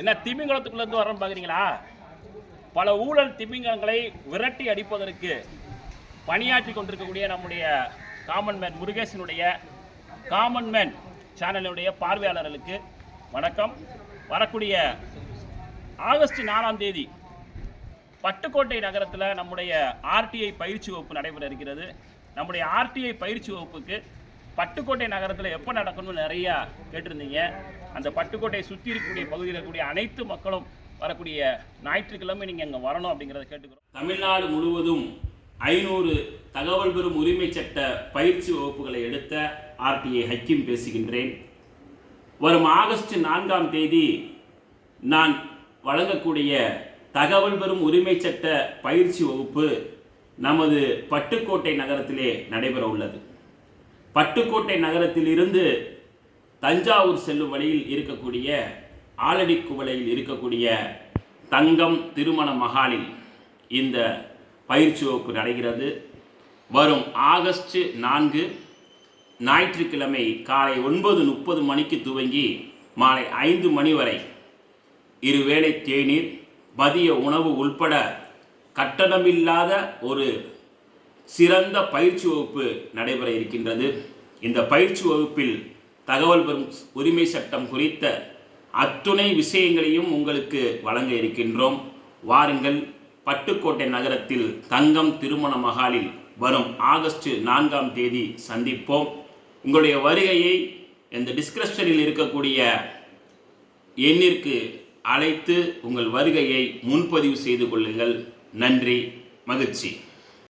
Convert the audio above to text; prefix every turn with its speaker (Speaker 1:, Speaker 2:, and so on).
Speaker 1: என்ன திமிங்கலத்துக்குள்ளேருந்து வரோம் பார்க்குறீங்களா பல ஊழல் திமிங்கலங்களை விரட்டி அடிப்பதற்கு பணியாற்றி கொண்டிருக்கக்கூடிய நம்முடைய காமன்மேன் முருகேசனுடைய காமன்மேன் சேனலுடைய பார்வையாளர்களுக்கு வணக்கம். வரக்கூடிய ஆகஸ்ட் நாலாம் தேதி பட்டுக்கோட்டை நகரத்தில் நம்முடைய ஆர்டிஐ பயிற்சி வகுப்பு நடைபெற இருக்கிறது. நம்முடைய ஆர்டிஐ பயிற்சி வகுப்புக்கு பட்டுக்கோட்டை நகரத்தில் எப்போ நடக்கணும்னு நிறையா கேட்டிருந்தீங்க. அந்த பட்டுக்கோட்டையை சுற்றி இருக்கக்கூடிய பகுதியில் இருக்கக்கூடிய அனைத்து மக்களும் வரக்கூடிய ஞாயிற்றுக்கிழமை நீங்கள் அங்கே வரணும் அப்படிங்கிறத கேட்டுக்கிறோம். தமிழ்நாடு முழுவதும் ஐநூறு தகவல் பெறும் உரிமை சட்ட பயிற்சி வகுப்புகளை எடுத்த ஆர்டிஐ ஹக்கீம் பேசுகின்றேன். வரும் ஆகஸ்ட் நான்காம் தேதி நான் வழங்கக்கூடிய தகவல் பெறும் உரிமை சட்ட பயிற்சி வகுப்பு நமது பட்டுக்கோட்டை நகரத்திலே நடைபெற உள்ளது பட்டுக்கோட்டை நகரத்தில் இருந்து தஞ்சாவூர் செல்லும் வழியில் இருக்கக்கூடிய ஆலடி குவளையில் இருக்கக்கூடிய தங்கம் திருமண மகாலில் இந்த பயிற்சி வகுப்பு நடைகிறது. வரும் ஆகஸ்ட் நான்கு ஞாயிற்றுக்கிழமை காலை ஒன்பது முப்பது மணிக்கு துவங்கி மாலை ஐந்து மணி வரை இருவேளை தேநீர் மதிய உணவு உள்பட கட்டணமில்லாத ஒரு சிறந்த பயிற்சி வகுப்பு நடைபெற இருக்கின்றது. இந்த பயிற்சி வகுப்பில் தகவல் பெறும் உரிமை சட்டம் குறித்த அத்துணை விஷயங்களையும் உங்களுக்கு வழங்க இருக்கின்றோம். வாருங்கள். பட்டுக்கோட்டை நகரத்தில் தங்கம் திருமண மகாலில் வரும் ஆகஸ்ட் நான்காம் தேதி சந்திப்போம். உங்களுடைய வருகையை இந்த டிஸ்கிரிப்ஷனில் இருக்கக்கூடிய எண்ணிற்கு அழைத்து உங்கள் வருகையை முன்பதிவு செய்து கொள்ளுங்கள். நன்றி. மகிழ்ச்சி.